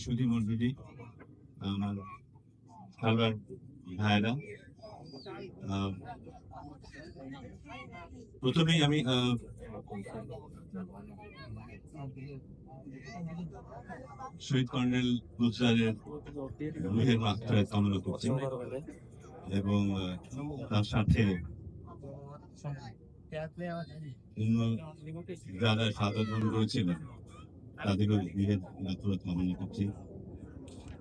সুধী মন্ডলী আমার খেলোয়াড় ভাইরা প্রথমেই আমি শহীদ কর্নেল গুজরালের রুহের মাত্রায় কামনা করছি এবং তার সাথে অন্য যারা সাদা করেছিলেন তাদেরও বিহের মাত্রা কামনা করছি।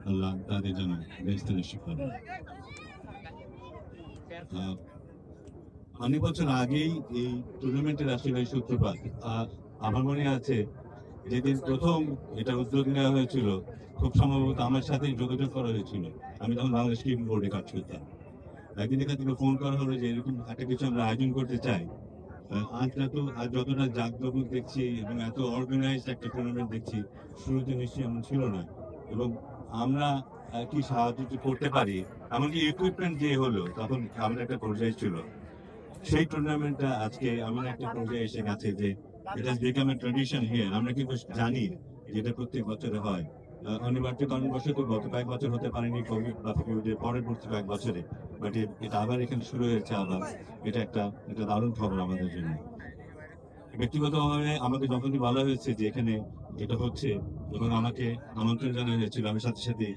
আল্লাহ তাদের বেস্ত নিশ্চিত করেন আহ, অনেক বছর আগেই এই টুর্নামেন্টের আসলে সূত্রপাত। আমার মনে আছে যেদিন প্রথম এটা উদ্যোগ নেওয়া হয়েছিল খুব সম্ভবত আমার সাথে যোগাযোগ করা হয়েছিল। আমি তখন বাংলাদেশ ক্রিকেট বোর্ডে কাজ করতাম। একদিন এখান থেকে ফোন করা হলো যে এরকম একটা কিছু আমরা আয়োজন করতে চাই আজ যত আজ যতটা জাঁকজমক দেখছি এবং এত অর্গানাইজড একটা টুর্নামেন্ট দেখছি, শুরুতে নিশ্চয়ই এমন ছিল না। এবং আমরা কি সাহায্য করতে পারি? এমনকি ইকুইপমেন্ট যে হলো, তখন আমাদের একটা পর্যায়ে ছিল। সেই টুর্নামেন্টটা আজকে এমন একটা পর্যায়ে এসে গেছে যে, এটা বিকাম এ ট্রেডিশন হিয়ার আমরা কিন্তু জানি যেটা প্রত্যেক বছরে হয়। অনিবার্য কারণবশত গত কয়েক বছর হতে পারেনি কোভিড বা কোভিডের পরবর্তী কয়েক বছরে। বাট এটা আবার এখানে শুরু হয়েছে আবার। এটা একটা একটা দারুণ খবর আমাদের জন্য। ব্যক্তিগতভাবে আমাকে যখনই বলা হয়েছে যে এখানে এটা হচ্ছে এবং আমাকে আমন্ত্রণ জানানো হয়েছিল, আমি সাথে সাথে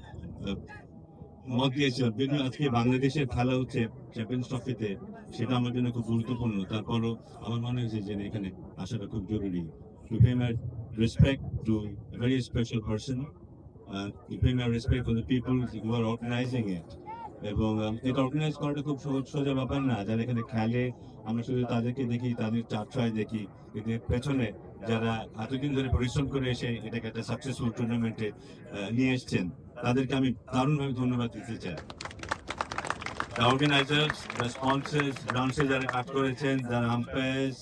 মত দিয়েছিলাম কিন্তু আজকে বাংলাদেশের খেলা হচ্ছে চ্যাম্পিয়ন্স ট্রফিতে সেটা আমার জন্য খুব গুরুত্বপূর্ণ। তারপরও আমার মনে হয়েছে যে এখানে আসাটা খুব জরুরি। To pay my respect to very special person pay my respect for the people who are organising it এবং um, এটা অর্গানাইজ করাটা খুব সহজ সোজা ব্যাপার না। যারা এখানে খেলে আমরা শুধু তাদেরকে দেখি তাদের চার ছয় দেখি। এর পেছনে যারা এতদিন ধরে পরিশ্রম করে এসে এটাকে একটা সাকসেসফুল টুর্নামেন্টে নিয়ে এসছেন তাদেরকে আমি দারুণভাবে ধন্যবাদ দিতে চাই। অর্গানাইজার্স স্পন্সার্স ডান্সে যারা কাজ করেছেন যারা আম্পায়ার্স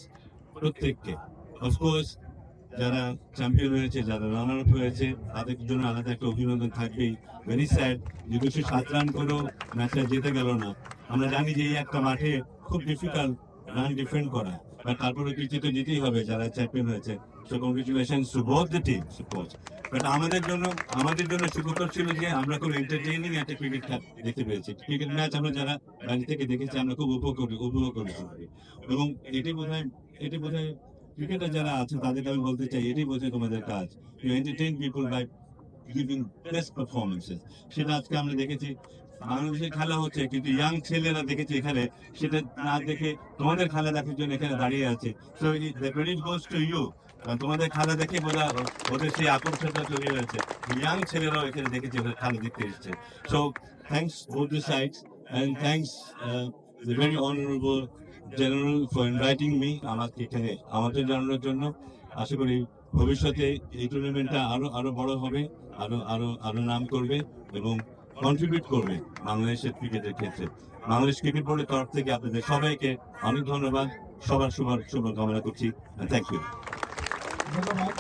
প্রত্যেককে। অফকোর্স যারা চ্যাম্পিয়ন হয়েছে, যারা রানার আপ হয়েছে, তাদের জন্য আলাদা একটা অভিনন্দন থাকবেই। ভেরি স্যাড যে দুশো সাত রান করেও ম্যাচটা জিতে গেল না। আমরা জানি যে এই একটা মাঠে খুব ডিফিকাল্ট রান ডিফেন্ড করা। বাট তারপরে কিছু তো জিতেই হবে যারা চ্যাম্পিয়ন হয়েছে। So congratulation to both the team coach but আমাদের জন্য আমাদের জন্য সুখকর ছিল যে আমরা খুব এন্টারটেইনিং একটা ক্রিকেট দেখতে পেয়েছি। ক্রিকেট ম্যাচ আমরা যারা বাড়ি থেকে দেখেছি, আমরা খুব উপভোগ করি, উপভোগ করেছি। এবং এটি বোধ হয় এটি বোধ হয় ক্রিকেটার যারা আছে তাদেরকে আমি বলতে চাই, এটাই বোঝে তোমাদের কাজ। You entertain people by giving best performances সেটা আজকে আমরা দেখেছি। বাংলাদেশে খেলা হচ্ছে, কিন্তু ইয়াং ছেলেরা দেখেছি এখানে, সেটা না দেখে তোমাদের খেলা দেখার জন্য এখানে দাঁড়িয়ে আছে। So the credit goes to you তোমাদের খেলা দেখে বোঝা, ওদের সেই আকর্ষণটা তৈরি হয়েছে। ইয়াং ছেলেরাও এখানে দেখেছি ওদের খেলা দেখতে এসেছে। So thanks both the sides and thanks the very honourable general for inviting me আমাকে এখানে আমাদের জানানোর জন্য। আশা করি ভবিষ্যতে এই টুর্নামেন্টটা আরও আরও বড় হবে, আরও আরও আরও নাম করবে এবং কন্ট্রিবিউট করবে বাংলাদেশের ক্রিকেটের ক্ষেত্রে। বাংলাদেশ ক্রিকেট বোর্ডের তরফ থেকে আপনাদের সবাইকে অনেক ধন্যবাদ। সবার শুভ শুভ কামনা করছি। থ্যাংক ইউ ধন্যবাদ